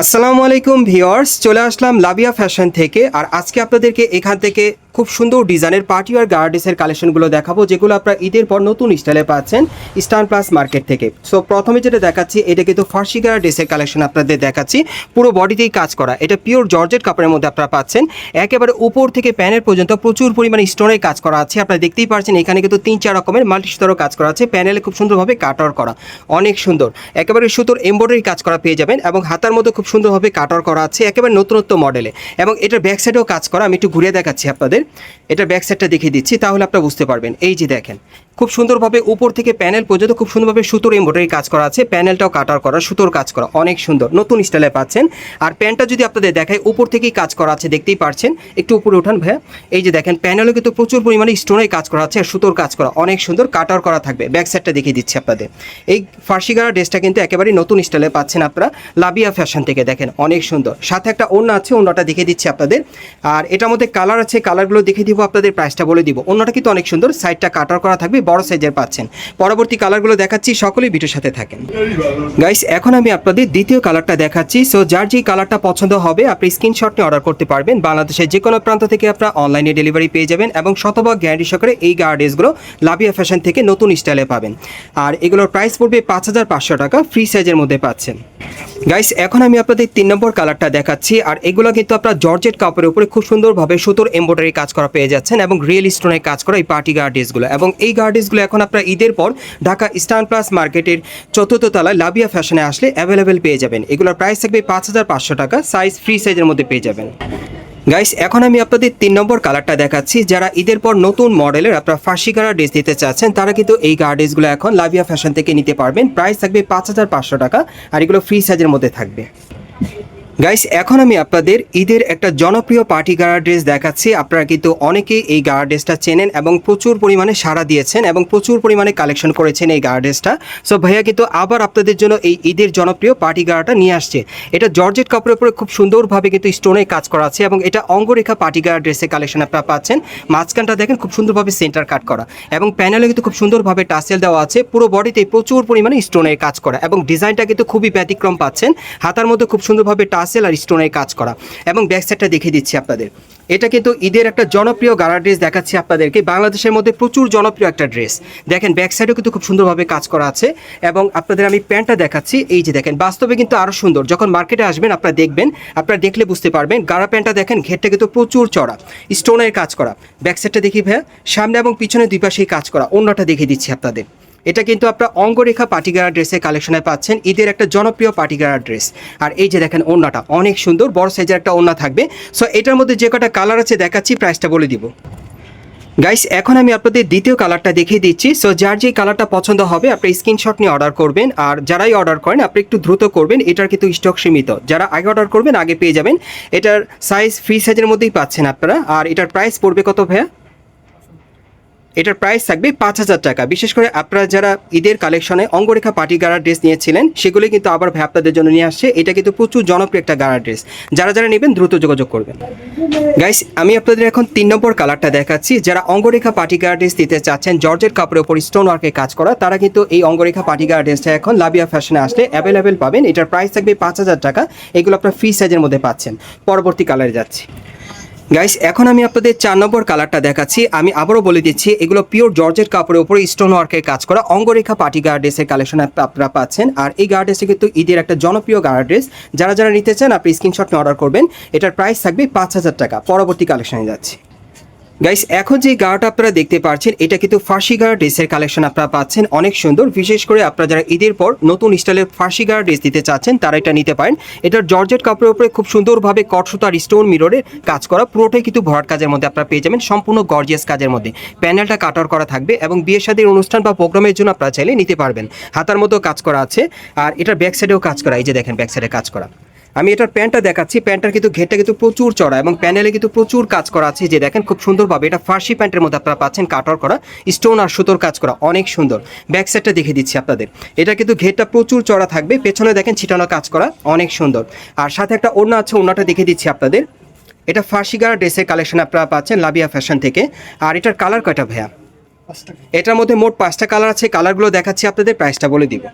আসসালামু আলাইকুম ভিওর্স চলে আসলাম লাবিয়া ফ্যাশন থেকে। আর আজকে আপনাদেরকে এখান থেকে খুব সুন্দর ডিজাইনের পার্টি আর গার্ডেসের কালেকশনগুলো দেখাবো, যেগুলো আপনারা ঈদের পর নতুন স্টাইলে পাচ্ছেন স্টান প্লাস মার্কেট থেকে। সো প্রথমে যেটা দেখাচ্ছি, এটা কিন্তু ফার্সি গার্ডেসের কালেকশন আপনাদের দেখাচ্ছি। পুরো বডিতেই কাজ করা। এটা পিওর জর্জেট কাপড়ের মধ্যে আপনারা পাচ্ছেন। একেবারে উপর থেকে প্যানের পর্যন্ত প্রচুর পরিমাণে স্টোনের কাজ করা আছে। আপনারা দেখতেই পাচ্ছেন এখানে কিন্তু তিন চার রকমের মাল্টি স্তরও কাজ করা আছে। প্যানেলে খুব সুন্দরভাবে কাটার করা। অনেক সুন্দর। একেবারে সুতোর এমব্রয়ডারি কাজ করা পেয়ে যাবেন এবং হাতার মধ্যে খুব সুন্দরভাবে কাটার করা আছে, একেবারে নতুনত্ব মডেলে এবং এটার ব্যাক সাইডেও কাজ করা। আমি একটু ঘুরিয়ে দেখাচ্ছি আপনাদের। এটার ব্যাক সাইডটা দেখিয়ে দিচ্ছি, তাহলে আপনারা বুঝতে পারবেন। এই যে দেখেন, খুব সুন্দরভাবে উপর থেকে প্যানেল পর্যন্ত খুব সুন্দরভাবে সুতোর এমব্রয়ডারি কাজ করা আছে প্যানেলটাও কাটার করা, সুতোর কাজ করা, অনেক সুন্দর, নতুন স্টাইলে পাচ্ছেন। আর প্যান্টটা যদি আপনাদের দেখায় উপর থেকেই কাজ করা আছে, দেখতেই পারছেন। একটু উপরে উঠান ভাইয়া। এই যে দেখেন প্যানেলও কিন্তু প্রচুর পরিমাণে স্টোনের কাজ করা আছে, আর সুতোর কাজ করা, অনেক সুন্দর কাটার করা থাকবে। ব্যাক সাইডটা দেখিয়ে দিচ্ছি আপনাদের। এই ফার্সি গাড়া ড্রেসটা কিন্তু একেবারেই নতুন স্টাইলে পাচ্ছেন আপনারা। লাবিয়া ফ্যাশন থেকে দেখেন, অনেক সুন্দর। সাথে একটা ওড়না আছে, ওড়নাটা দেখিয়ে দিচ্ছি আপনাদের। আর এটার মধ্যে কালার আছে কালারগুলো দেখিয়ে দিব, আপনাদের প্রাইসটা বলে দিব। অন্যটা কিন্তু অনেক সুন্দর সাইডটা কাটার করা থাকবে, বড় সাইজের পাচ্ছেন। পরবর্তী কালারগুলো দেখাচ্ছি, সকলেই ভিডিওর সাথে থাকেন। গাইস এখন আমি আপনাদের দ্বিতীয় কালারটা দেখাচ্ছি। সো যার যেই কালারটা পছন্দ হবে, আপনি স্ক্রিনশট নিয়ে অর্ডার করতে পারবেন। বাংলাদেশের যে কোনো প্রান্ত থেকে আপনারা অনলাইনে ডেলিভারি পেয়ে যাবেন এবং শতভাগ গ্যারান্টি সহকারে এই গার্ডেসগুলো লাভিয়া ফ্যাশন থেকে নতুন স্টাইলে পাবেন। আর এগুলোর প্রাইস পড়বে পাঁচ হাজার পাঁচশো টাকা ফ্রি সাইজের মধ্যে পাচ্ছেন। গাইস এখন আমি আপনাদের তিন নম্বর কালারটা দেখাচ্ছি, আর এগুলো কিন্তু আপনার জর্জেট কাপড়ের উপরে খুব সুন্দরভাবে সুতোর এম্ব্রয়ডারি কাজ করা পেয়ে যাচ্ছেন এবং রিয়েল স্টোনের কাজ করা এই পার্টি গার্ডেসগুলো এবং এই গার্ডেসগুলো এখন আপনার ঈদের পর ঢাকা স্টান প্লাস মার্কেটের চতুর্থ তলায় লাবিয়া ফ্যাশনে আসলে অ্যাভেলেবেল পেয়ে যাবেন। এগুলোর প্রাইস থাকবে পাঁচ হাজার পাঁচশো টাকা সাইজ ফ্রি সাইজের মধ্যে পেয়ে যাবেন। গাইস এখন আমি আপনাদের তিন নম্বর কালারটা দেখাচ্ছি। যারা ঈদের পর নতুন মডেলের আপনারা ফাঁসি গাড়া ড্রেস দিতে চাচ্ছেন, তারা কিন্তু এই গার্ডেসগুলো এখন লাভিয়া ফ্যাশন থেকে নিতে পারবেন। প্রাইস থাকবে পাঁচ হাজার পাঁচশো টাকা, আর এগুলো ফ্রি সাইজের মধ্যে থাকবে। গাইস এখন আমি আপনাদের ঈদের একটা জনপ্রিয় পার্টি গাড়া ড্রেস দেখাচ্ছি। আপনারা কিন্তু অনেকেই এই গাড়া ড্রেসটা চেনেন এবং প্রচুর পরিমাণে সাড়া দিয়েছেন এবং প্রচুর পরিমাণে কালেকশন করেছেন এই গাড়া ড্রেসটা সো ভাইয়া কিন্তু আবার আপনাদের জন্য এই ঈদের জনপ্রিয় পার্টি গাড়াটা নিয়ে আসছে। এটা জর্জেট কাপড়ের উপরে খুব সুন্দরভাবে কিন্তু স্টোনে কাজ করা আছে এবং এটা অঙ্গরেখা পার্টি গাড়া ড্রেসের কালেকশন আপনারা পাচ্ছেন। মাঝখানটা দেখেন খুব সুন্দরভাবে সেন্টার কাট করা এবং প্যানেলে কিন্তু খুব সুন্দরভাবে টাসেল দেওয়া আছে। পুরো বডিতে প্রচুর পরিমাণে স্টোনের কাজ করা এবং ডিজাইনটা কিন্তু খুবই ব্যতিক্রম পাচ্ছেন। হাতার মধ্যে খুব সুন্দরভাবে টাসেল আর স্টোনের কাজ করা। এবং ব্যাক সাইডটা দেখিয়ে দিচ্ছি আপনাদের। এটা কিন্তু ঈদের একটা জনপ্রিয় গাড়া ড্রেস দেখাচ্ছি আপনাদেরকে। বাংলাদেশের মধ্যে প্রচুর জনপ্রিয় একটা ড্রেস দেখেন ব্যাক সাইডেও কিন্তু খুব সুন্দরভাবে কাজ করা আছে। এবং আপনাদের আমি প্যান্টটা দেখাচ্ছি। এই যে দেখেন, বাস্তবে কিন্তু আরও সুন্দর। যখন মার্কেটে আসবেন, আপনারা দেখবেন, আপনারা দেখলে বুঝতে পারবেন গাড়া প্যান্টটা দেখেন, ঘেরটা কিন্তু প্রচুর চড়া। স্টোনের কাজ করা। ব্যাক সাইডটা দেখি ভাইয়া, সামনে এবং পিছনে দুই পাশেই কাজ করা। অন্যটা দেখিয়ে দিচ্ছি আপনাদের। এটা কিন্তু আপনার অঙ্গরেখা পাটিগারা ড্রেসের কালেকশনে পাচ্ছেন। ঈদের একটা জনপ্রিয় পাটিগারা ড্রেস আর এই যে দেখেন ওড়নাটা, অনেক সুন্দর, বড় সাইজের একটা ওড়না থাকবে। সো এটার মধ্যে যে কটা কালার আছে দেখাচ্ছি প্রাইসটা বলে দিব। গাইস এখন আমি আপনাদের দ্বিতীয় কালারটা দেখিয়ে দিচ্ছি। সো যার যে কালারটা পছন্দ হবে, আপনি স্ক্রিনশট নিয়ে অর্ডার করবেন। আর যারাই অর্ডার করেন, আপনি একটু দ্রুত করবেন। এটার কিন্তু স্টক সীমিত। যারা আগে অর্ডার করবেন, আগে পেয়ে যাবেন। এটার সাইজ ফ্রি সাইজের মধ্যেই পাচ্ছেন আপনারা। আর এটার প্রাইস পড়বে কত ভাইয়া? এটার প্রাইস থাকবে পাঁচ হাজার টাকা। বিশেষ করে আপনারা যারা ঈদের কালেকশনে অঙ্গরেখা পার্টি গাড়া ড্রেস নিয়েছিলেন সেগুলি কিন্তু আবার ভাই আপনাদের জন্য নিয়ে আসছে। এটা কিন্তু প্রচুর জনপ্রিয় একটা গাড়া ড্রেস যারা যারা নেবেন দ্রুত যোগাযোগ করবেন। গাইস আমি আপনাদের এখন তিন নম্বর কালারটা দেখাচ্ছি। যারা অঙ্গরেখা পার্টি গাড়া ড্রেস দিতে চাচ্ছেন জর্জের কাপড়ের উপর স্টোন ওয়ার্কে কাজ করা, তারা কিন্তু এই অঙ্গরেখা পার্টি গাড়া ড্রেসটা এখন লাবিয়া ফ্যাশনে আসলে অ্যাভেলেবেল পাবেন। এটার প্রাইস থাকবে পাঁচ হাজার টাকা। এগুলো আপনার ফ্রি সাইজের মধ্যে পাচ্ছেন। পরবর্তী কালারে যাচ্ছি। গাইস এখন আমি আপনাদের চার নম্বর কালারটা দেখাচ্ছি। আমি আবারও বলে দিচ্ছি, এগুলো পিওর জর্জের কাপড়ের উপরে স্টোন ওয়ার্কের কাজ করা। অঙ্গরেখা পার্টি গার্ডেসের কালেকশন আপনারা পাচ্ছেন। আর এই গার্ডেসে কিন্তু ঈদের একটা জনপ্রিয় গার্ডেস যারা যারা নিতে চান, আপনি স্ক্রিনশট অর্ডার করবেন। এটার প্রাইস থাকবে পাঁচ হাজার টাকা। পরবর্তী কালেকশনে যাচ্ছি। গাইস এখন যে গাড়টা আপনারা দেখতে পাচ্ছেন, এটা কিন্তু ফার্সি গাড়া ড্রেসের কালেকশন আপনারা পাচ্ছেন। অনেক সুন্দর। বিশেষ করে আপনারা যারা ঈদের পর নতুন স্টাইলের ফার্সি গাড়া ড্রেস দিতে চাচ্ছেন, তারা এটা নিতে পারেন। এটার জর্জেট কাপড়ের উপরে খুব সুন্দরভাবে কটসুতার স্টোন মিররের কাজ করা। পুরোটাই কিন্তু ভরাট কাজের মধ্যে আপনারা পেয়ে যাবেন, সম্পূর্ণ গর্জিয়াস কাজের মধ্যে। প্যানেলটা কাটার করা থাকবে এবং বিয়ে শাদীর অনুষ্ঠান বা প্রোগ্রামের জন্য আপনারা চাইলে নিতে পারবেন। হাতার মতো কাজ করা আছে। আর এটার ব্যাক সাইডেও কাজ করা, এই যে দেখেন ব্যাক সাইডে কাজ করা। আমি এটার প্যান্টটা দেখাচ্ছি। প্যান্টটার কিন্তু ঘেরটা কিন্তু প্রচুর চড়া এবং প্যানেলে কিন্তু প্রচুর কাজ করা আছে। যে দেখেন খুব সুন্দরভাবে এটা ফার্সি প্যান্টের মধ্যে আপনারা পাচ্ছেন কাটার করা স্টোন আর সুতোর কাজ করা অনেক সুন্দর। ব্যাক সাইডটা দেখে দিচ্ছি আপনাদের। এটা কিন্তু ঘেরটা প্রচুর চড়া থাকবে পেছনে দেখেন ছিটানো কাজ করা অনেক সুন্দর। আর সাথে একটা ওড়না আছে ওড়নাটা দেখে দিচ্ছি আপনাদের। এটা ফার্সি গাড়া ড্রেসের কালেকশন আপনারা পাচ্ছেন লাবিয়া ফ্যাশন থেকে। আর এটার কালার কয়টা ভাইয়া? এটার মধ্যে মোট পাঁচটা কালার আছে কালারগুলো দেখাচ্ছি আপনাদের প্রাইসটা বলে দিব।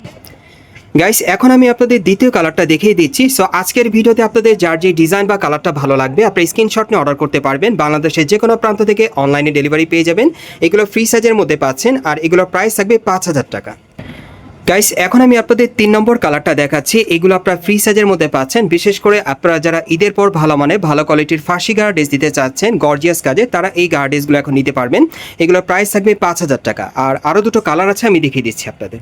গাইস এখন আমি আপনাদের দ্বিতীয় কালারটা দেখিয়ে দিচ্ছি। সো আজকের ভিডিওতে আপনাদের যার যে ডিজাইন বা কালারটা ভালো লাগবে আপনি স্ক্রিনশট নিয়ে অর্ডার করতে পারবেন। বাংলাদেশের যে কোনো প্রান্ত থেকে অনলাইনে ডেলিভারি পেয়ে যাবেন। এগুলো ফ্রি সাইজের মধ্যে পাচ্ছেন, আর এগুলোর প্রাইস থাকবে পাঁচ হাজার টাকা। গাইস এখন আমি আপনাদের তিন নম্বর কালারটা দেখাচ্ছি। এগুলো আপনারা ফ্রি সাইজের মধ্যে পাচ্ছেন। বিশেষ করে আপনারা যারা ঈদের পর ভালো মানে ভালো কোয়ালিটির ফাঁসি গার্ডেজ দিতে চাচ্ছেন গর্জিয়াস কাজে, তারা এই গার্ডেজগুলো এখন নিতে পারবেন। এগুলোর প্রাইস থাকবে পাঁচ হাজার টাকা। আর আরও দুটো কালার আছে, আমি দেখিয়ে দিচ্ছি আপনাদের।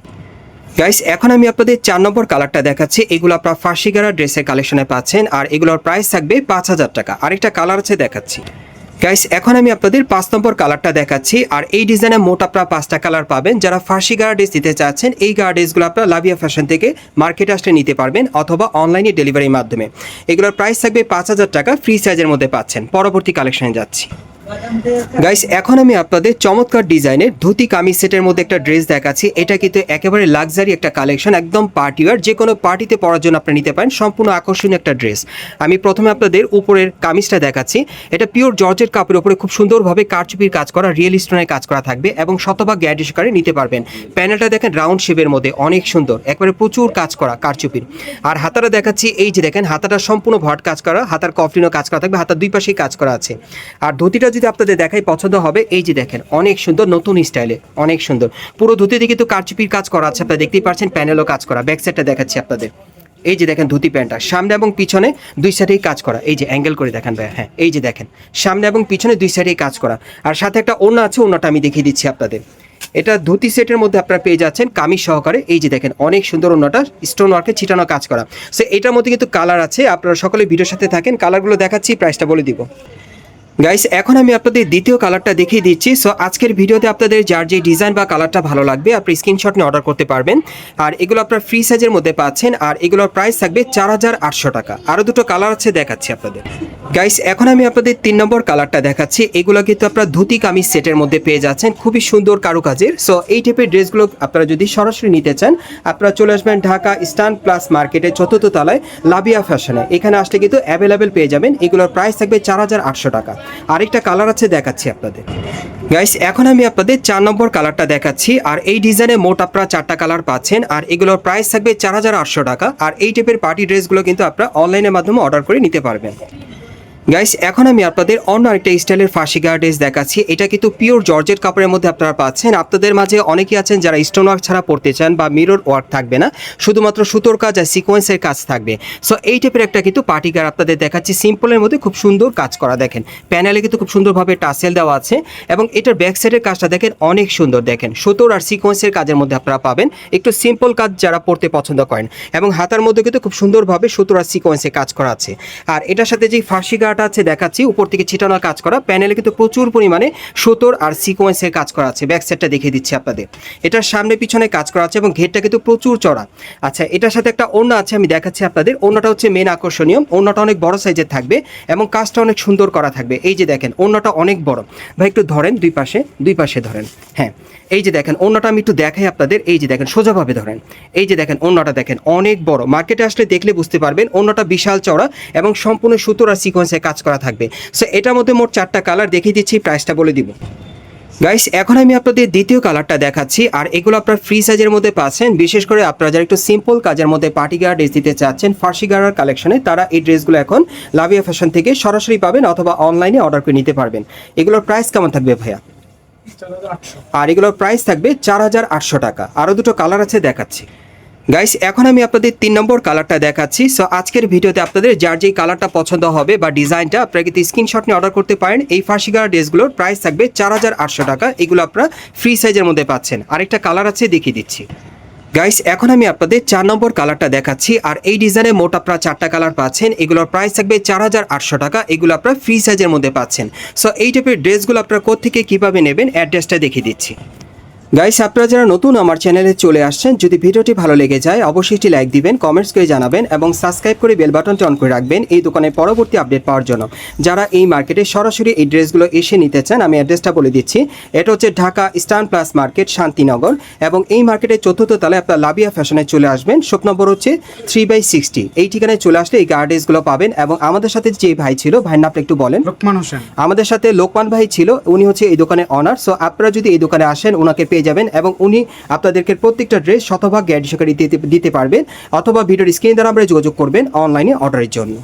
গাইস এখন আমি আপনাদের চার নম্বর কালারটা দেখাচ্ছি। এগুলো আপনারা ফার্সি গারা ড্রেসের কালেকশনে পাচ্ছেন, আর এগুলোর প্রাইস থাকবে পাঁচ হাজার টাকা। আরেকটা কালার আছে দেখাচ্ছি। গাইস এখন আমি আপনাদের পাঁচ নম্বর কালারটা দেখাচ্ছি, আর এই ডিজাইনে মোট আপনারা পাঁচটা কালার পাবেন। যারা ফার্সি গার্ডেস দিতে চাচ্ছেন, এই গার্ডেসগুলো আপনারা লাভিয়া ফ্যাশন থেকে মার্কেটে আসলে নিতে পারবেন, অথবা অনলাইনে ডেলিভারির মাধ্যমে। এগুলোর প্রাইস থাকবে পাঁচ হাজার টাকা ফ্রি সাইজের মধ্যে পাচ্ছেন। পরবর্তী কালেকশনে যাচ্ছি। গাইস এখন আমি আপনাদের চমৎকার ডিজাইনের ধুতি কামিজ সেটের মধ্যে একটা ড্রেস দেখাচ্ছি। এটা কিন্তু একেবারে লাক্সারি একটা কালেকশন, একদম পার্টি ওয়ার। যে কোনো পার্টিতে পরার জন্য আপনি নিতে পারেন, সম্পূর্ণ আকর্ষণীয় একটা ড্রেস। আমি প্রথমে আপনাদের উপরের কামিজটা দেখাচ্ছি। এটা পিওর জর্জের কাপড়ের উপরে খুব সুন্দরভাবে কারচুপির কাজ করা রিয়েল স্টোনের কাজ করা থাকবে এবং শতভাগ গ্যাড সহকারে নিতে পারবেন। প্যানেলটা দেখেন রাউন্ড শেপের মধ্যে, অনেক সুন্দর। একবারে প্রচুর কাজ করা কারচুপির। আর হাতাটা দেখাচ্ছি, এই যে দেখেন, হাতাটা সম্পূর্ণ ভট কাজ করা, হাতার কফলিনও কাজ করা থাকবে, হাতার দুই পাশেই কাজ করা আছে। আর ধুতিটা যদি আপনাদের দেখাই পছন্দ হবে, এই যে দেখেন, অনেক সুন্দর নতুন স্টাইলে অনেক সুন্দর। পুরো ধুতিতে কিন্তু কারচুপির কাজ করা আছে, আপনারা দেখতেই পাচ্ছেন প্যানেলও কাজ করা ব্যাক সাইডটা দেখাচ্ছি আপনাদের। এই যে দেখেন ধুতি প্যান্টটা, সামনে এবং পিছনে দুই সাইডেই কাজ করা, এই যে অ্যাঙ্গেল করে দেখেন ভাই হ্যাঁ এই যে দেখেন, সামনে এবং পিছনে দুই সাইডেই কাজ করা, আর সাথে একটা ওড়না আছে, ওড়নাটা আমি দেখিয়ে দিচ্ছি আপনাদের। এটা ধুতি সেটের মধ্যে আপনারা পেয়ে যাচ্ছেন কামিজ সহকারে, এই যে দেখেন, অনেক সুন্দর ওড়নাটা স্টোন ওয়ার্কে ছিটানো কাজ করা। সো এটার মধ্যে কিন্তু কালার আছে, আপনারা সকলে ভিডিওর সাথে থাকেন কালারগুলো দেখাচ্ছি প্রাইসটা বলে দিব। গাইস এখন আমি আপনাদের দ্বিতীয় কালারটা দেখিয়ে দিচ্ছি। সো আজকের ভিডিওতে আপনাদের যার যে ডিজাইন বা কালারটা ভালো লাগবে, আপনি স্ক্রিনশট নিয়ে অর্ডার করতে পারবেন। আর এগুলো আপনার ফ্রি সাইজের মধ্যে পাচ্ছেন, আর এগুলোর প্রাইস থাকবে চার হাজার আটশো টাকা। আরও দুটো কালার আছে দেখাচ্ছি আপনাদের। গাইস এখন আমি আপনাদের তিন নম্বর কালারটা দেখাচ্ছি। এগুলো কিন্তু আপনারা ধুতি কামিজ সেটের মধ্যে পেয়ে যাচ্ছেন, খুবই সুন্দর কারুকাজের। সো এই টাইপের ড্রেসগুলো আপনারা যদি সরাসরি নিতে চান, আপনারা চলে আসবেন ঢাকা স্টান প্লাস মার্কেটের চতুর্থ তলায় লাবিয়া ফ্যাশনে এখানে আসলে কিন্তু অ্যাভেলেবেল পেয়ে যাবেন। এগুলোর প্রাইস থাকবে চার হাজার আটশো টাকা। আরেকটা কালার আছে দেখাচ্ছি আপনাদের। গাইস এখন আমি আপনাদের চার নম্বর কালারটা দেখাচ্ছি, আর এই ডিজাইনে মোট আপনারা চারটা কালার পাচ্ছেন, আর এগুলোর প্রাইস থাকবে চার হাজার আটশো টাকা, আর এই টাইপের পার্টি ড্রেসগুলো কিন্তু আপনারা অনলাইনের মাধ্যমে অর্ডার করে নিতে পারবেন। গাইস এখন আমি আপনাদের অন্য আরেকটা স্টাইলের ফাঁসি গার্ডেস দেখাচ্ছি। এটা কিন্তু পিওর জর্জেট কাপড়ের মধ্যে আপনারা পাচ্ছেন। আপনাদের মাঝে অনেকেই আছেন যারা স্টোন ওয়ার্ক ছাড়া পড়তে চান বা মিরর ওয়ার্ক থাকবে না। শুধুমাত্র সুতোর কাজ আর সিকোয়েন্সের কাজ থাকবে। সো এই টাইপের একটা কিন্তু পার্টি গার্ড আপনাদের দেখাচ্ছি। সিম্পলের মধ্যে খুব সুন্দর কাজ করা দেখেন। প্যানেলে কিন্তু খুব সুন্দরভাবে টাসেল দেওয়া আছে এবং এটার ব্যাক সাইডের কাজটা দেখেন অনেক সুন্দর দেখেন। সুতোর আর সিকোয়েন্সের কাজের মধ্যে আপনারা পাবেন। একটু সিম্পল কাজ যারা পড়তে পছন্দ করেন। এবং হাতার মধ্যে কিন্তু খুব সুন্দরভাবে সুতোর আর সিকোয়েন্সের কাজ করা আছে। আর এটার সাথে যে ফার্সি গার্ড আছে দেখাচ্ছি। উপর থেকে ছিটানো কাজ করা। প্যানেলে কিন্তু প্রচুর পরিমাণে সুতোর আর সিকোয়েন্সের কাজ করা আছে। ব্যাক সাইডটা দেখিয়ে দিচ্ছি আপনাদের। এটার সামনে পিছনে কাজ করা আছে এবং ঘেরটা কিন্তু প্রচুর চড়া আচ্ছা এটার সাথে একটা ওড়না আছে, আমি দেখাচ্ছি আপনাদের। ওড়নাটা হচ্ছে মেন আকর্ষণীয়। ওড়নাটা অনেক বড় সাইজের থাকবে এবং কাজটা অনেক সুন্দর করা থাকবে। এই যে দেখেন, ওড়নাটা অনেক বড়। ভাই, একটু ধরেন দুই পাশে দুই পাশে ধরেন। হ্যাঁ। এই যে দেখেন, অন্যটা আমি একটু দেখাই আপনাদের। এই যে দেখেন, সোজাভাবে ধরেন। এই যে দেখেন, অন্যটা দেখেন, অনেক বড়। মার্কেটে আসলে দেখলে বুঝতে পারবেন, অন্যটা বিশাল চড়া এবং সম্পূর্ণ সুতোর আর সিকোয়েন্সে কাজ করা থাকবে। সো এটার মধ্যে মোট চারটা কালার দেখিয়ে দিচ্ছি প্রাইসটা বলে দিব। গাইস এখন আমি আপনাদের দ্বিতীয় কালারটা দেখাচ্ছি, আর এগুলো আপনার ফ্রি সাইজের মধ্যে পাচ্ছেন। বিশেষ করে আপনারা যারা একটু সিম্পল কাজের মধ্যে পার্টি গার্ড ড্রেস দিতে চাচ্ছেন ফার্সি গার্ডার কালেকশনে তারা এই ড্রেসগুলো এখন লাভিয়া ফ্যাশন থেকে সরাসরি পাবেন অথবা অনলাইনে অর্ডার করে নিতে পারবেন। এগুলোর প্রাইস কেমন থাকবে ভাইয়া? আর এগুলোর প্রাইস থাকবে চার হাজার আটশো টাকা। আরও দুটো কালার আছে দেখাচ্ছি। গাইস এখন আমি আপনাদের তিন নম্বর কালারটা দেখাচ্ছি। সো আজকের ভিডিওতে আপনাদের যার যেই কালারটা পছন্দ হবে বা ডিজাইনটা আপনারা কিন্তু স্ক্রিনশট নিয়ে অর্ডার করতে পারেন। এই ফার্সিগার ড্রেসগুলোর প্রাইস থাকবে চার হাজার আটশো টাকা। এগুলো আপনারা ফ্রি সাইজের মধ্যে পাচ্ছেন। আরেকটা কালার আছে, দেখিয়ে দিচ্ছি। গাইস এখন আমি আপনাদের চার নম্বর কালারটা দেখাচ্ছি, আর এই ডিজাইনে মোট আপনারা চারটা কালার পাচ্ছেন। এগুলোর প্রাইস থাকবে চার হাজার আটশো টাকা, এগুলো আপনারা ফ্রি সাইজের মধ্যে পাচ্ছেন। সো এই টাইপের ড্রেসগুলো আপনারা কোথেকে কীভাবে নেবেন অ্যাড্রেসটা দেখিয়ে দিচ্ছি। গাইস আপনারা যারা নতুন আমার চ্যানেলে চলে আসছেন যদি ভিডিওটি ভালো লেগে যায় অবশ্যই একটি লাইক দিবেন কমেন্টস করে জানাবেন এবং সাবস্ক্রাইব করে বেল বাটনটি অন করে রাখবেন এই দোকানের পরবর্তী আপডেট পাওয়ার জন্য। যারা এই মার্কেটে সরাসরি এই ড্রেসগুলো এসে নিতে চান আমি অ্যাড্রেসটা বলে দিচ্ছি। এটা হচ্ছে Dhaka Stan plus market Shantinagar এবং এই মার্কেটের চতুর্থ তলায় আপনার লাবিয়া ফ্যাশনে চলে আসবেন। শোক নম্বর হচ্ছে থ্রি বাই সিক্সটি এই ঠিকানায় চলে আসলে এই গার্ডেসগুলো পাবেন এবং আমাদের সাথে যে ভাই ছিল ভাইয়ের নামটা একটু বলেন। লোকমান হোসেন। আমাদের সাথে লোকমান ভাই ছিল উনি হচ্ছে এই দোকানের অনার সো আপনারা যদি এই দোকানে আসেন ওনাকে পেয়ে যাবেন এবং উনি আপনাদেরকে প্রত্যেকটা ড্রেস শতভাগ গ্যারান্টি সহকারে দিতে দিতে পারবেন অথবা ভিডিওর স্ক্রিন দ্বারা আমরা যোগাযোগ করবেন অনলাইনে অর্ডারের জন্য।